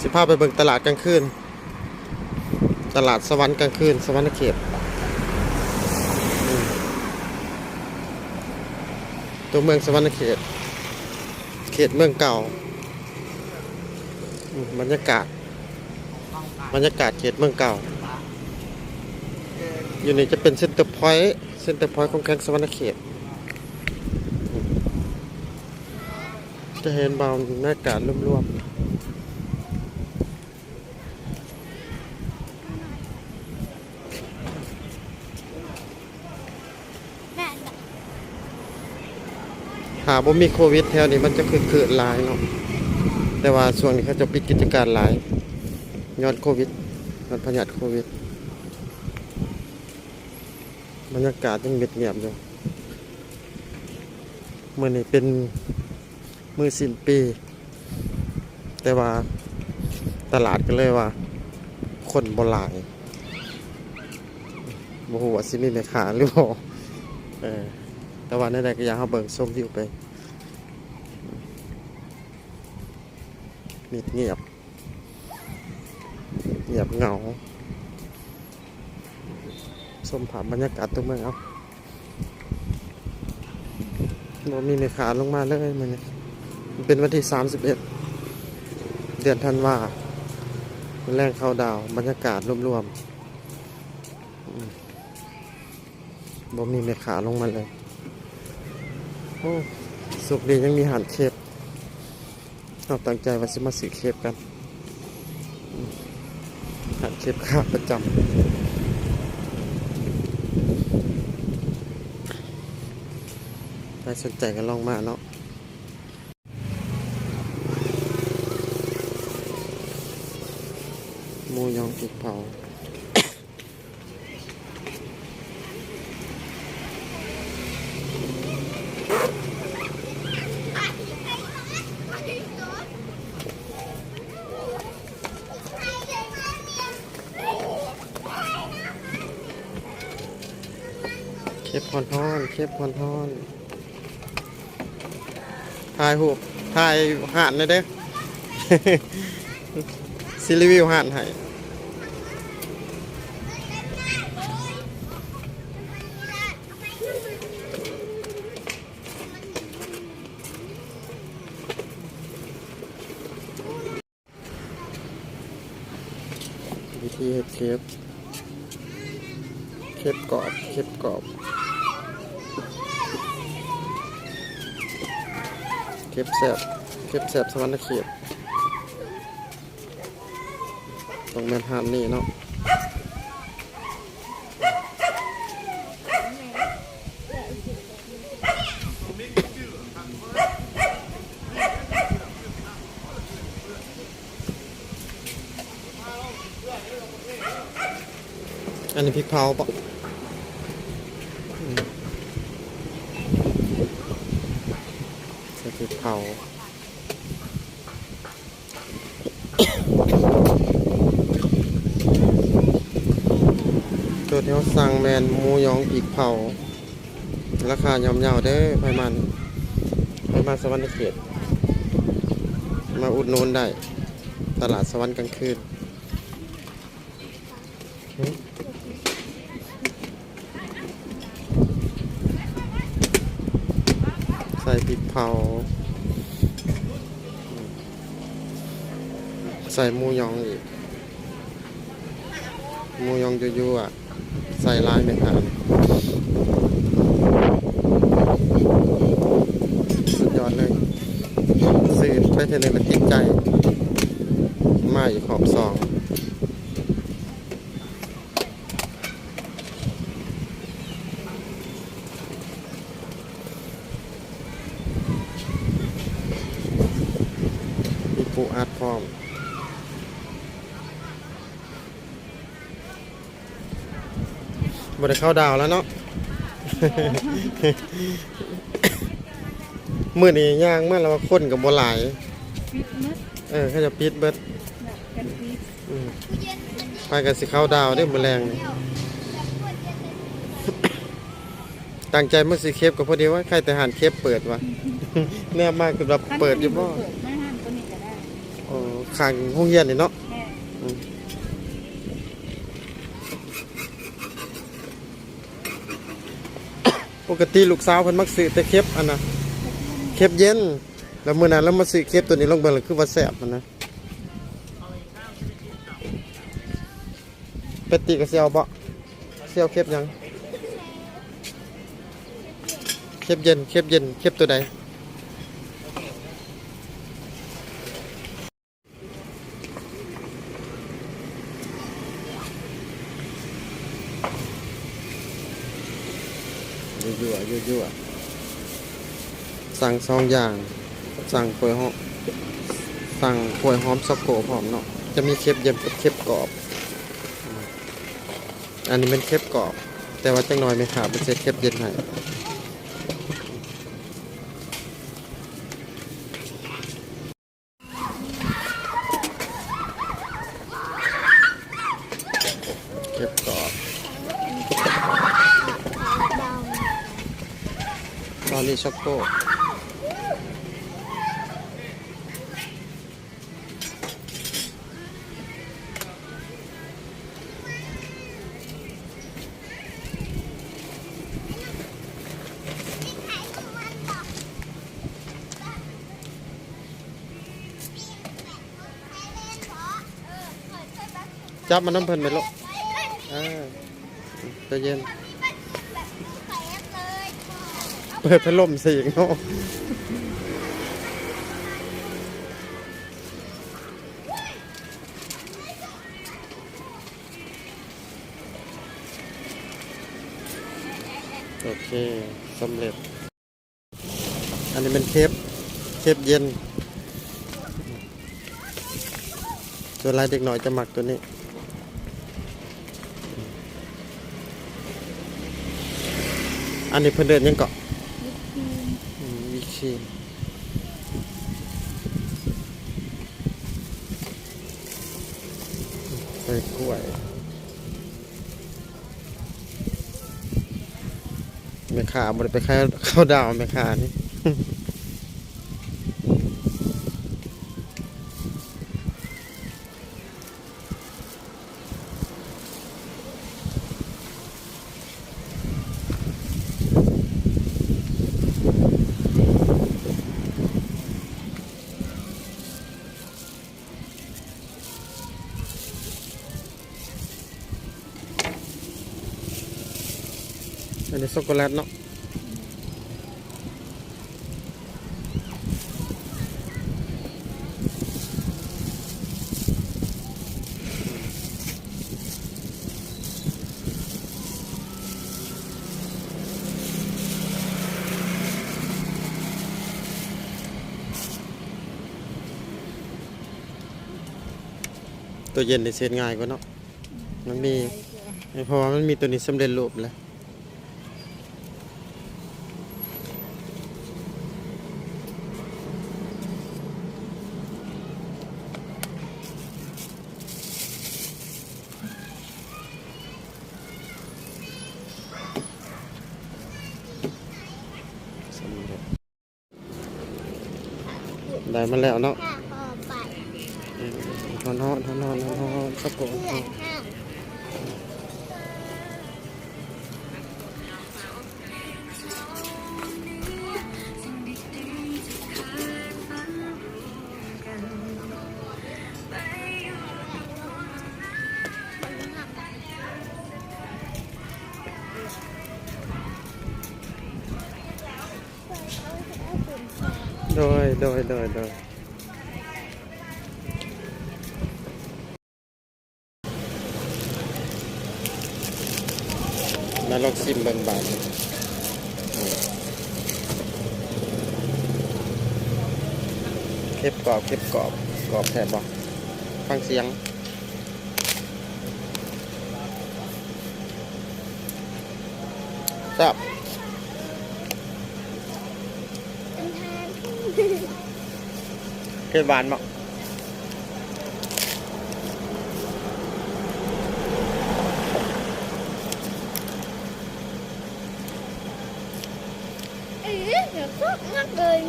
สิพาไปเบิ่งตลาดกลางคืน ตลาดสวรรค์กลางคืน สวรรค์เขตตัวเมืองสวรรค์เขต เขตเมืองเก่าอืมบรรยากาศ บรรยากาศเขตเมืองเก่า อยู่นี่จะเป็นเซ็นเตอร์พอยต์ เซ็นเตอร์พอยต์ของแข้งสวรรค์เขต จะเห็นบรรยากาศรวมๆ แม่ หาบ่มีโควิดแถวนี้มันจะคือคือหลายเนาะแต่ว่าช่วงนี้เขาจะปิดกิจการหลายย้อนโควิดมันพยาธิโควิดบรรยากาศยังเงียบๆอยู่เมื้อนี้เป็นมือสิ้นปี แต่ว่าตลาดก็เลยว่า คนบ่หลายบ่ฮู้ว่าสิมีแม่ค้าหรือบ่าเออ แต่ว่าในใดก็อยากให้เบิ่งส้มวิวไปเงียบเงียบ เงียบเหงาส้มผ่าบรรยากาศตัวเมืองเอาบ่มีเมฆาลงมาเลยมันมันเป็นวันที่สามสิบเดือนธันวาแรงเข้าดาว บรรยากาศรวมๆบ่มีเมฆาลงมาเลย โอ้สุกดียังมีอาหารเคฟเราตั้งใจว่าจะมาซื้อเคฟกันอืมอาหารเคฟข้าประจำใครสนใจก็ลองมาเนาะมูยองพริกเผา อนทอนเคฟพอนทอนถ่ายหูถ่ายห่านเลยเด้ซิรีวิวห่านให้วิธีเฮ็ดเคฟเคฟกรอบเคฟกรอบ ก็บแสบเก็บแสบสวรรค์เขตตรงแมนฮันนี่เนาะอันนี้พริกเผาปะอืมใส่พริก เผาตัวเที่เขาสั่งแมนมูยองอีกเผา ราคาย่อมเยาเด้ไพมันไพมันสวรรค์เขต มาอุดนูนได้ ตลาดสวรรค์กลางคืนใส่พริกเผา ใส่หมูยองอีกหมูยองยั่วๆใส่ลายไหมครันสุดยอดเลยซื้อไปเทอหนึงแล้วติดใจ มาอีกขอบสองมีปูอัดพร้อม บ่ได้เข้าดาวแล้วเนาะ มื้อนี้ย่างมาแล้วว่าคนกับบ่หลาย ปิดมัดเออเขาจะปิดเบิดแบบกันปิดอืมไปกันสิเข้าดาวเด้อมื้อแรงนี่ตั้งใจมื้อสิเคปก็พอดีว่าใครแต่หานเคปเปิดวะ แน่มากคือแบบเปิดอยู่บ่ เปิดไม่ห้ามตัวนี้ก็ได้โอ้ข้างห้องเรียนนี่เนาะ ปกติลูกสาวเพิ่นมักซื้อแต่เค็บอันน่ะเค็บเย็น แล้วมื้อนั้นเรามาซื้อเค็บตัวนี้ลงเบิ่งแล้วคือว่าแซ่บมันนะเป็ดติกับเซียวบ่เซียวเค็บยังเค็บเย็นเค็บเย็นเค็บตัวใด ยั่วสั่งสองอย่าง สั่งกล้วยหอมสั่งกล้วยหอมสกโกพร้อมเนาะจะมีเค็บเย็นกับเค็บกรอบ อันนี้เป็นเค็บกรอบ แต่ว่าจังน้อยไม่ขาดเป็นเศษเค็บเย็นให้เค็บกรอบตอน นี้ช็อกโกจับมันน้ำเพิ่นไปลูกอ่าใจะเย็น เปิดพัดลมสิอีกเนาะโอเคสำเร็จ อันนี้เป็นเคปเคปเย็นส่วนลายเด็กหน่อยจะหมักตัวนี้อันนี้เพิ่นเดินยังเกาะ ขาบริไปขายข้าวดาวแม่ขานี่อันนี้ช็อกโกแลตเนาะ ตัวเย็นในเซนง่ายกว่าเนาะมันมีเพราะว่ามันมีตัวนี้สำเร็จรูปแล้วสำเร็จได้มาแล้วเนาะ อไปทอนทอนทอนทอนทอนทอนสักโกนเพื่อนห้ามโดยโดยโดยโดย ลองชิมเบิ่งบาทเก็บกรอบเก็บกรอบกรอบแทบบอกฟังเสียงครับเผ็ดหวานมั้งเ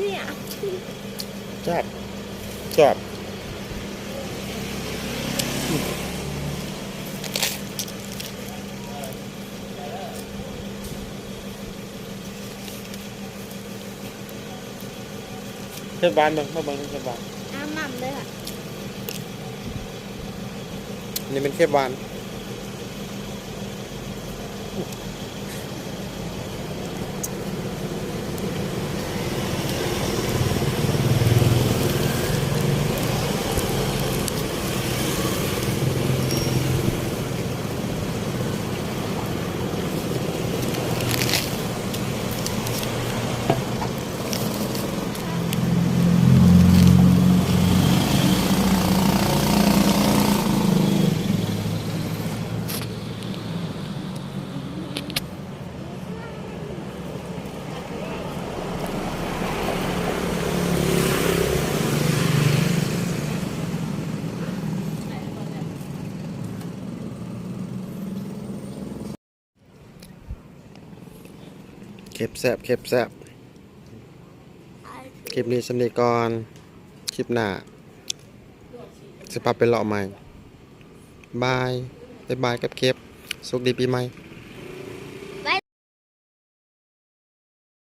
เนี่ยจับจับเทศบาลบ้างมาบ้างเทศบาลน้ำหม่ำเลยอะนี่เป็นเทศบาล เก็บแซบเก็บแซบคลิปนี้สำนีก่อนคลิปหน้าจะปรับเป็นเลาะใหม่บายบายบายกับเก็บสุขดีปีใหม่